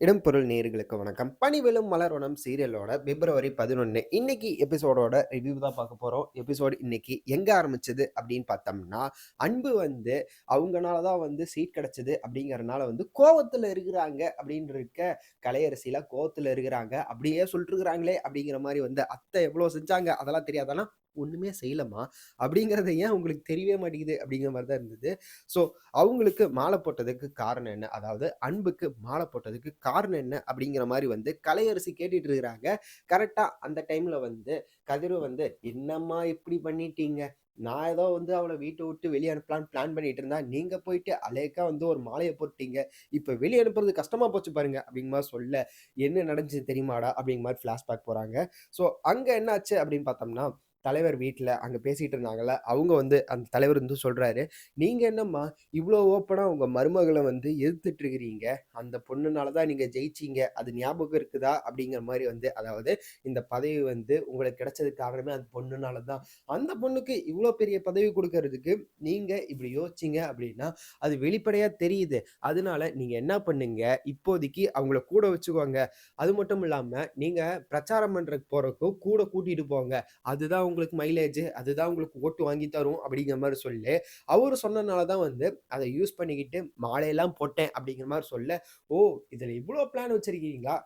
இடம்பொருள் நேர்களுக்கு வணக்கம். பனிவிழும் மலரோணம் சீரியலோட பிப்ரவரி 11 இன்னைக்கு எபிசோடோட ரிவ்யூ தான் பார்க்க போகிறோம் எபிசோடு இன்னைக்கு எங்கே ஆரம்பிச்சது அப்படின்னு பார்த்தோம்னா, அன்பு வந்து அவங்கனால தான் வந்து சீட் கிடச்சிது அப்படிங்கிறனால வந்து கோவத்தில் இருக்கிறாங்க அப்படின்னு இருக்க கலையரசிலாம் கோவத்தில் இருக்கிறாங்க. அப்படியே சொல்லிட்டுருக்குறாங்களே அப்படிங்கிற மாதிரி வந்து அத்தை எவ்வளோ செஞ்சாங்க அதெல்லாம் தெரியாதானா ஒன்றுமே செய்யலம்மா. அப்படிங்கிறத ஏன் உங்களுக்கு தெரியவே மாட்டேங்குது அப்படிங்கிற மாதிரி தான் இருந்தது. ஸோ அவங்களுக்கு மாலை போட்டதுக்கு காரணம் என்ன? அதாவது அன்புக்கு மாலை போட்டதுக்கு காரணம் என்ன? அப்படிங்கிற மாதிரி வந்து கலையரசி கேட்டுட்டு இருக்கிறாங்க. கரெக்டாக அந்த டைமில் வந்து கதிரும் வந்து, "என்னம்மா இப்படி பண்ணிட்டீங்க? நான் ஏதோ வந்து அவளை வீட்டை விட்டு வெளியே அனுப்பலான்னு பிளான் பண்ணிட்டு இருந்தா, நீங்க போயிட்டு அலேக்கா வந்து ஒரு மாலையை போட்டீங்க இப்போ வெளியே அனுப்புறது கஷ்டமா போச்சு பாருங்க." அப்படிங்க மாதிரி சொல்ல, "என்ன நடந்துச்சு தெரியுமாடா?" அப்படிங்கிற மாதிரி ஃபிளாஷ்பேக் போறாங்க. ஸோ அங்க என்ன ஆச்சு அப்படின்னு பார்த்தோம்னா, தலைவர் வீட்டில் அங்கே பேசிகிட்டு இருந்தாங்கல்ல, அவங்க வந்து அந்த தலைவர் வந்து சொல்கிறாரு நீங்கள் என்னம்மா இவ்வளோ ஓப்பனாக உங்கள் மருமகளை வந்து எதிர்த்துட்ருக்கிறீங்க அந்த பொண்ணுனால தான் நீங்கள் ஜெயிச்சீங்க. அது ஞாபகம் இருக்குதா?" அப்படிங்கிற மாதிரி வந்து அதாவது இந்த பதவி வந்து உங்களுக்கு கிடைச்சதுக்கு காரணமே அந்த பொண்ணுனால தான். அந்த பொண்ணுக்கு இவ்வளோ பெரிய பதவி கொடுக்கறதுக்கு நீங்கள் இப்படி யோசிச்சீங்க அப்படின்னா, அது வெளிப்படையாக தெரியுது. அதனால நீங்கள் என்ன பண்ணுங்க, இப்போதைக்கு அவங்கள கூட வச்சுக்கோங்க. அது மட்டும் இல்லாமல் நீங்கள் பிரச்சாரம் பண்ணுறதுக்கு போகிறக்கும் கூட கூட்டிகிட்டு போங்க. அதுதான் உங்களுக்கு மைலேஜ். அதுதான் உங்களுக்கு ஓட்டு வாங்கி தரும் அப்படிங்கிற மாதிரி சொல்லி, அவர் சொன்னனால தான் வந்து அதை யூஸ் பண்ணிக்கிட்டு மாலையெல்லாம் போட்டேன் அப்படிங்கிற மாதிரி சொல்ல, "ஓ! இதில் இவ்வளோ பிளான் வச்சுருக்கீங்களா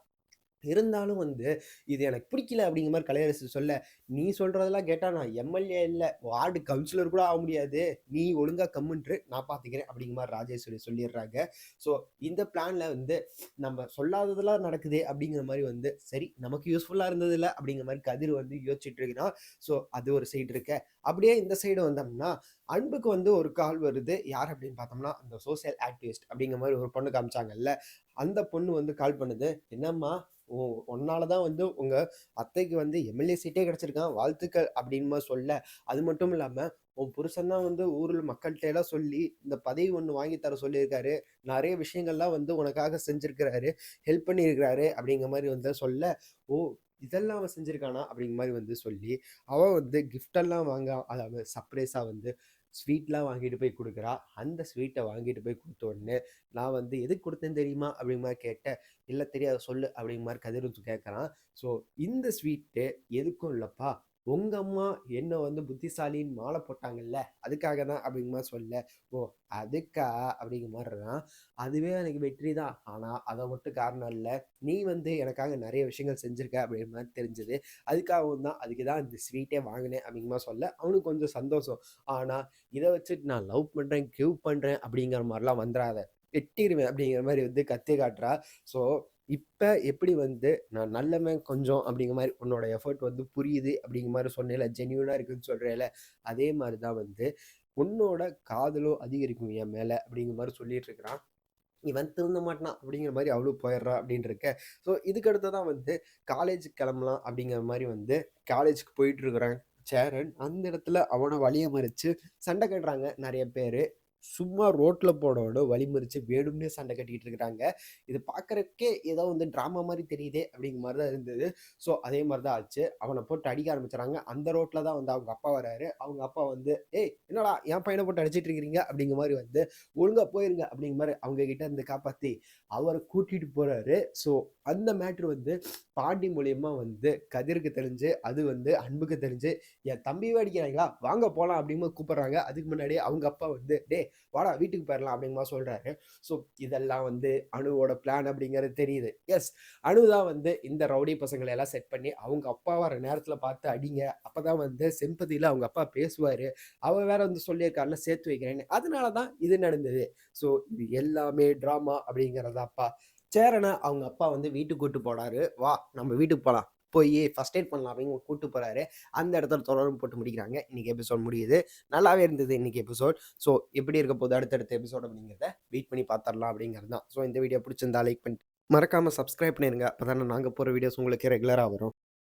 இருந்தாலும் வந்து, "இது எனக்கு பிடிக்கல." அப்படிங்கிற மாதிரி கலையரசு சொல்ல, "நீ சொல்றதெல்லாம் கேட்டா நான் எம்.எல்.ஏ இல்லை வார்டு கவுன்சிலர் கூட ஆக முடியாது. நீ ஒழுங்கா கம்முன்ட்டு நான் பார்த்துக்கிறேன்." அப்படிங்கிற மாதிரி ராஜேஸ்வரி சொல்லிடுறாங்க. ஸோ இந்த பிளான்ல வந்து நம்ம சொல்லாததெல்லாம் நடக்குது அப்படிங்கிற மாதிரி வந்து, சரி நமக்கு யூஸ்ஃபுல்லா இருந்ததுல்ல அப்படிங்கிற மாதிரி கதிர் வந்து யோசிச்சுட்டு இருக்கிறான். ஸோ அது ஒரு சைடு இருக்க. அப்படியே இந்த சைடு வந்தோம்னா, அன்புக்கு வந்து ஒரு கால் வருது. யார் அப்படின்னு பார்த்தோம்னா, அந்த சோசியல் ஆக்டிவிஸ்ட் அப்படிங்கிற மாதிரி ஒரு பொண்ணு காமிச்சாங்கல்ல, அந்த பொண்ணு வந்து கால் பண்ணுது. "என்னம்மா, உ உன்னால தான் வந்து உங்கள் அத்தைக்கு வந்து எம்.எல்.ஏ சீட்டே கிடச்சிருக்கான் வாழ்த்துக்கள்." அப்படின்னு சொல்ல, அது மட்டும் இல்லாமல் "உன் புருஷன் தான் வந்து ஊரில் மக்கள்கிட்ட எல்லாம் சொல்லி இந்த பதவி ஒன்று வாங்கி தர சொல்லியிருக்காரு. நிறைய விஷயங்கள்லாம் வந்து உனக்காக செஞ்சுருக்கிறாரு ஹெல்ப் பண்ணியிருக்கிறாரு." அப்படிங்கிற மாதிரி வந்து சொல்ல, "ஓ! இதெல்லாம் அவன் செஞ்சுருக்கானா அப்படிங்கிற மாதிரி வந்து சொல்லி, அவன் வந்து கிஃப்ட்டெல்லாம் வாங்க அதாவது சர்ப்ரைஸாக வந்து ஸ்வீட்லாம் வாங்கிட்டு போய் கொடுக்குறா அந்த ஸ்வீட்டை வாங்கிட்டு போய் கொடுத்த உடனே, "நான் வந்து எதுக்கு கொடுத்தேன்னு தெரியுமா?" அப்படிங்கிற மாதிரி கேட்டேன் இல்லை தெரியாது சொல்லு." அப்படிங்கிற மாதிரி கதிர் கேட்குறான் ஸோ இந்த ஸ்வீட்டு எதுக்கும் இல்லைப்பா உங்க அம்மா என்ன வந்து புத்திசாலின்னு மாலை போட்டாங்கல்ல, அதுக்காக தான் அப்படிங்கிற மாரி சொல்ல, "ஓ! அதுக்கா?" அப்படிங்கிற மாதிரி தான் "அதுவே எனக்கு வெற்றி தான். ஆனால் அதை மட்டும் காரணம் இல்லை நீ வந்து எனக்காக நிறைய விஷயங்கள் செஞ்சுருக்க அப்படிங்கிற மாதிரி தெரிஞ்சது. அதுக்காகவும் தான் அதுக்கு தான் இந்த ஸ்வீட்டே வாங்கினேன் அப்படிங்கிற சொல்ல, அவனுக்கு கொஞ்சம் சந்தோஷம். ஆனால் இதை வச்சுட்டு நான் லவ் பண்ணுறேன் கிவ் பண்ணுறேன் அப்படிங்கிற மாதிரிலாம் வந்துடாத வெட்டிடுவேன் அப்படிங்கிற மாதிரி வந்து கத்தி காட்டுறா. ஸோ இப்போ எப்படி வந்து நான் நல்லவன் கொஞ்சம் அப்படிங்கிற மாதிரி உன்னோட எஃபோர்ட் வந்து புரியுது அப்படிங்கிற மாதிரி சொன்னேல ஜென்யூனாக இருக்குன்னு சொல்றேல்ல, அதே மாதிரி தான் வந்து உன்னோட காதலும் அதிகரிக்கும் என் மேலே அப்படிங்கிற மாதிரி சொல்லிட்டு இருக்கிறான். இவன் திருந்த மாட்டான் அப்படிங்கிற மாதிரி அவ்வளோ போயிடுறா அப்படின்னு இருக்க. ஸோ இதுக்கு தான் வந்து காலேஜுக்கு கிளம்பலாம் அப்படிங்கிற மாதிரி வந்து காலேஜுக்கு போயிட்டு இருக்கிறான் சேரன். அந்த இடத்துல அவனை வழியை மறிச்சு சண்டை கட்டுறாங்க நிறைய பேர் சும்மா ரோட்டில் போனோட வழிமறிச்சு வேணும்னே சண்டை கட்டிக்கிட்டு இருக்கிறாங்க. இது பார்க்குறக்கே ஏதோ வந்து ட்ராமா மாதிரி தெரியுதே அப்படிங்கிற மாதிரி தான் இருந்தது. ஸோ அதே மாதிரி தான் ஆச்சு. அவனை போட்டு அடிக்க ஆரம்பிச்சுறாங்க. அந்த ரோட்டில் தான் வந்து அவங்க அப்பா வராரு. அவங்க அப்பா வந்து, "ஏய் என்னடா என் பையனை போட்டு அடிச்சிட்டு இருக்கிறீங்க?" அப்படிங்கிற மாதிரி வந்து, ஒழுங்காக போயிருங்க." அப்படிங்கிற மாதிரி அவங்க கிட்ட இருந்து காப்பாற்றி அவரை கூட்டிகிட்டு போகிறாரு ஸோ அந்த மேட்டர் வந்து பாண்டி மூலியமாக வந்து கதிருக்கு தெரிஞ்சு, அது வந்து அன்புக்கு தெரிஞ்சு, "என் தம்பியவே அடிக்கிறாங்களா? வாங்க போகலாம் அப்படிங்கிற கூப்பிட்றாங்க அதுக்கு முன்னாடியே அவங்க அப்பா வந்து, "டேய் வாடா வீட்டுக்கு போயிடலாம் அப்படிங்கமா சொல்கிறாரு ஸோ இதெல்லாம் வந்து அணுவோட பிளான் அப்படிங்கிறது தெரியுது. எஸ் அனு தான் வந்து இந்த ரவுடி பசங்களை எல்லாம் செட் பண்ணி, அவங்க அப்பா வர நேரத்தில் பார்த்து அடிங்க. அப்போ தான் வந்து செம்பதியில் அவங்க அப்பா பேசுவார் அவள் வேற வந்து சொல்லியிருக்காருல சேர்த்து வைக்கிறேன்னு. அதனால தான் இது நடந்தது. ஸோ இது எல்லாமே ட்ராமா அப்படிங்கிறதாப்பா. சேரனை அவங்க அப்பா வந்து வீட்டுக்கு கூட்டு போனாரு. "வா நம்ம வீட்டுக்கு போகலாம் போய் ஃபர்ஸ்ட் எய்ட் பண்ணலாம்." அப்படின்னு கூட்டு போகிறாரு அந்த இடத்துல தொடர்பு போட்டு முடிக்கிறாங்க. இன்னைக்கு எபிசோட் முடியுது. நல்லாவே இருந்தது இன்னைக்கு எபிசோட். ஸோ எப்படி இருக்க போது அடுத்தடுத்த எபிசோட் அப்படிங்கிறத வெயிட் பண்ணி பார்த்துடலாம் அப்படிங்கிறது தான். ஸோ இந்த வீடியோ பிடிச்சிருந்தா லைக் பண்ணிட்டு மறக்காமல் சப்ஸ்கிரைப் பண்ணிருங்க. அப்பதானே நாங்கள் போகிற வீடியோஸ் உங்களுக்கு ரெகுலராக வரும்.